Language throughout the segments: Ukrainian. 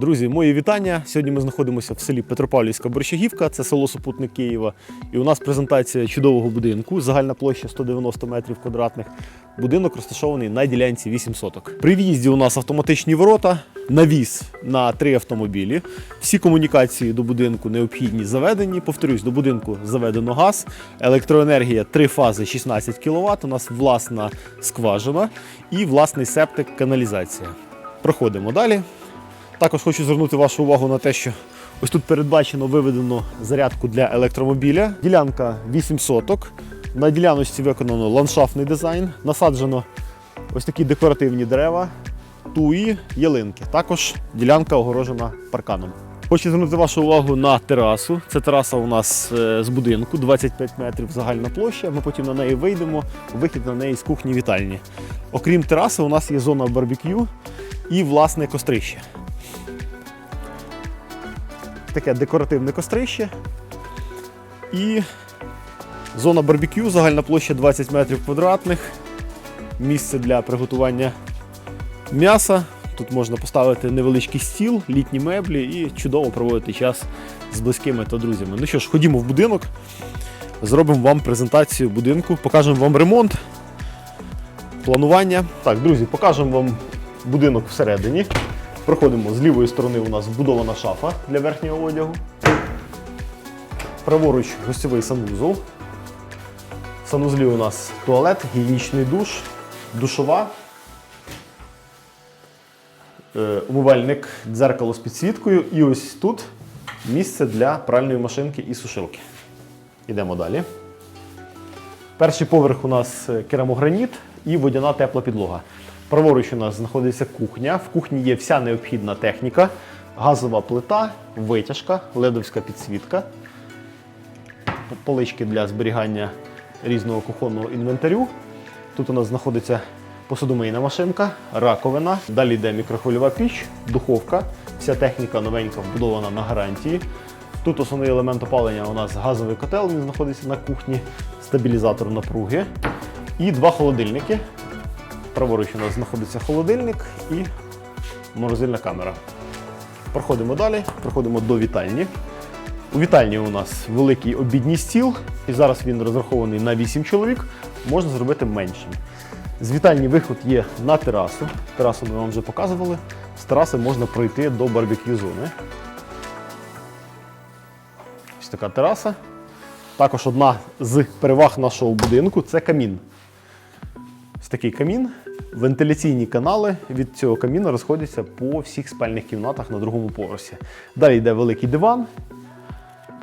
Друзі, мої вітання. Сьогодні ми знаходимося в селі Петропавлівська Борщагівка, це село Супутник Києва. І у нас презентація чудового будинку. Загальна площа 190 метрів квадратних. Будинок розташований на ділянці 8 соток. При в'їзді у нас автоматичні ворота, навіс на три автомобілі. Всі комунікації до будинку необхідні заведені. Повторюсь, до будинку заведено газ, електроенергія 3 фази 16 кВт. У нас власна скважина і власний септик каналізація. Проходимо далі. Також хочу звернути вашу увагу на те, що ось тут передбачено виведено зарядку для електромобіля. Ділянка 8 соток. На діляночці виконано ландшафтний дизайн, насаджено ось такі декоративні дерева, туї, ялинки. Також ділянка огорожена парканом. Хочу звернути вашу увагу на терасу. Це тераса у нас е, з будинку, 25 метрів загальна площа. Ми потім на неї вийдемо, вихід на неї з кухні вітальні. Окрім тераси, у нас є зона барбекю і власне кострище таке декоративне кострище. І зона барбекю, загальна площа 20 метрів квадратних. Місце для приготування м'яса. Тут можна поставити невеличкий стіл, літні меблі і чудово проводити час з близькими та друзями. Ну що ж, ходімо в будинок, зробимо вам презентацію будинку, покажемо вам ремонт, планування. Так, друзі, покажемо вам будинок всередині. Проходимо з лівої сторони у нас вбудована шафа для верхнього одягу. Праворуч гостьовий санвузол. В санузлі у нас туалет, гігієнічний душ, душова, е, умивальник, дзеркало з підсвіткою. І ось тут місце для пральної машинки і сушилки. Йдемо далі. Перший поверх у нас е, керамограніт і водяна тепла підлога. Праворуч у нас знаходиться кухня. В кухні є вся необхідна техніка, газова плита, витяжка, ледовська підсвітка, полички для зберігання різного кухонного інвентарю. Тут у нас знаходиться посудомийна машинка, раковина. Далі йде мікрохвильова піч, духовка. Вся техніка новенька вбудована на гарантії. Тут основний елемент опалення у нас газовий котел, він знаходиться на кухні, стабілізатор напруги. І два холодильники. Праворуч у нас знаходиться холодильник і морозильна камера. Проходимо далі, проходимо до вітальні. У вітальні у нас великий обідній стіл, і зараз він розрахований на 8 чоловік, можна зробити меншим. З вітальні виход є на терасу. Терасу ми вам вже показували. З тераси можна пройти до барбекю зони. Ось така тераса. Також одна з переваг нашого будинку це камін. Ось такий камін. Вентиляційні канали від цього каміна розходяться по всіх спальних кімнатах на другому поверсі. Далі йде великий диван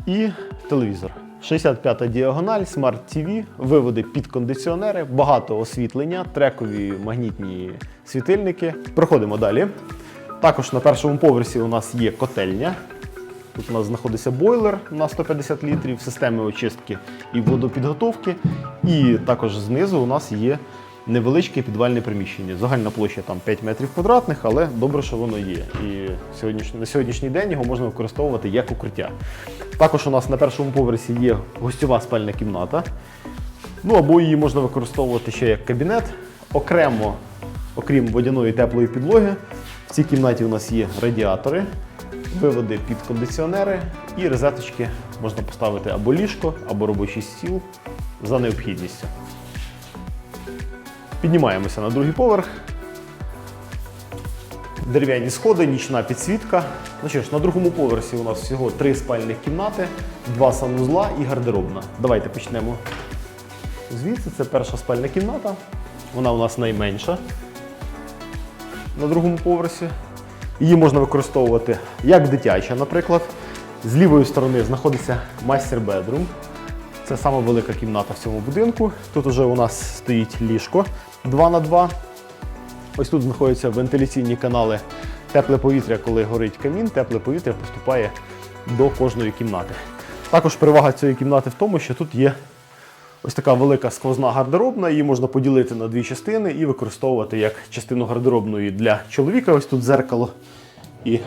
і телевізор. 65-та діагональ, Smart TV, виводи під кондиціонери, багато освітлення, трекові магнітні світильники. Проходимо далі. Також на першому поверсі у нас є котельня. Тут у нас знаходиться бойлер на 150 літрів, системи очистки і водопідготовки. І також знизу у нас є невеличке підвальне приміщення. Загальна площа там 5 метрів квадратних, але добре, що воно є. І на сьогоднішній день його можна використовувати як укриття. Також у нас на першому поверсі є гостьова спальна кімната. Ну або її можна використовувати ще як кабінет. Окремо, окрім водяної теплої підлоги, в цій кімнаті у нас є радіатори, виводи під кондиціонери і розеточки можна поставити або ліжко, або робочий стіл за необхідністю. Піднімаємося на другий поверх. Дерев'яні сходи, нічна підсвітка. Ну що ж, на другому поверсі у нас всього три спальних кімнати, два санузла і гардеробна. Давайте почнемо звідси. Це перша спальна кімната. Вона у нас найменша на другому поверсі. Її можна використовувати як дитяча, наприклад. З лівої сторони знаходиться мастер-бедрум. Це сама велика кімната в цьому будинку. Тут вже у нас стоїть ліжко 2 на 2 Ось тут знаходяться вентиляційні канали тепле повітря, коли горить камін, тепле повітря поступає до кожної кімнати. Також перевага цієї кімнати в тому, що тут є ось така велика сквозна гардеробна, її можна поділити на дві частини і використовувати як частину гардеробної для чоловіка. Ось тут дзеркало і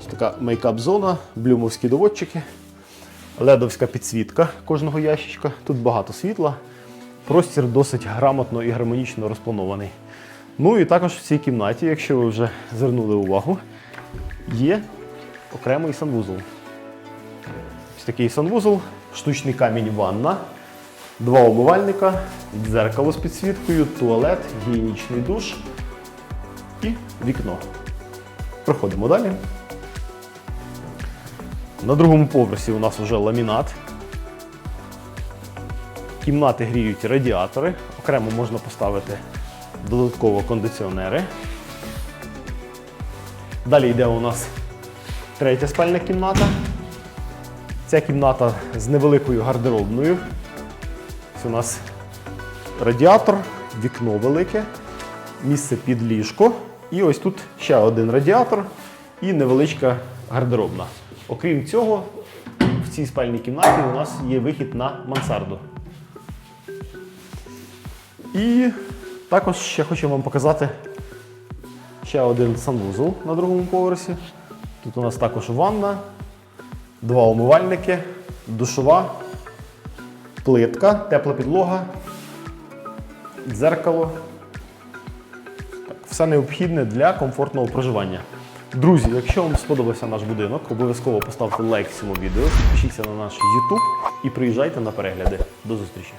ось така мейкап-зона, блюмовські доводчики, ледовська підсвітка кожного ящичка. Тут багато світла. Простір досить грамотно і гармонічно розпланований. Ну і також в цій кімнаті, якщо ви вже звернули увагу, є окремий санвузол. Ось такий санвузол, штучний камінь ванна, два умивальника, дзеркало з підсвіткою, туалет, гігієнічний душ і вікно. Проходимо далі. На другому поверсі у нас вже ламінат. Кімнати гріють радіатори. Окремо можна поставити додатково кондиціонери. Далі йде у нас третя спальня кімната. Ця кімната з невеликою гардеробною. Це у нас радіатор, вікно велике, місце під ліжко. І ось тут ще один радіатор і невеличка гардеробна. Окрім цього, в цій спальній кімнаті у нас є вихід на мансарду. І також ще хочу вам показати ще один санвузол на другому поверсі. Тут у нас також ванна, два умивальники, душова, плитка, тепла підлога, дзеркало. Так, все необхідне для комфортного проживання. Друзі, якщо вам сподобався наш будинок, обов'язково поставте лайк цьому відео, підпишіться на наш YouTube і приїжджайте на перегляди. До зустрічі!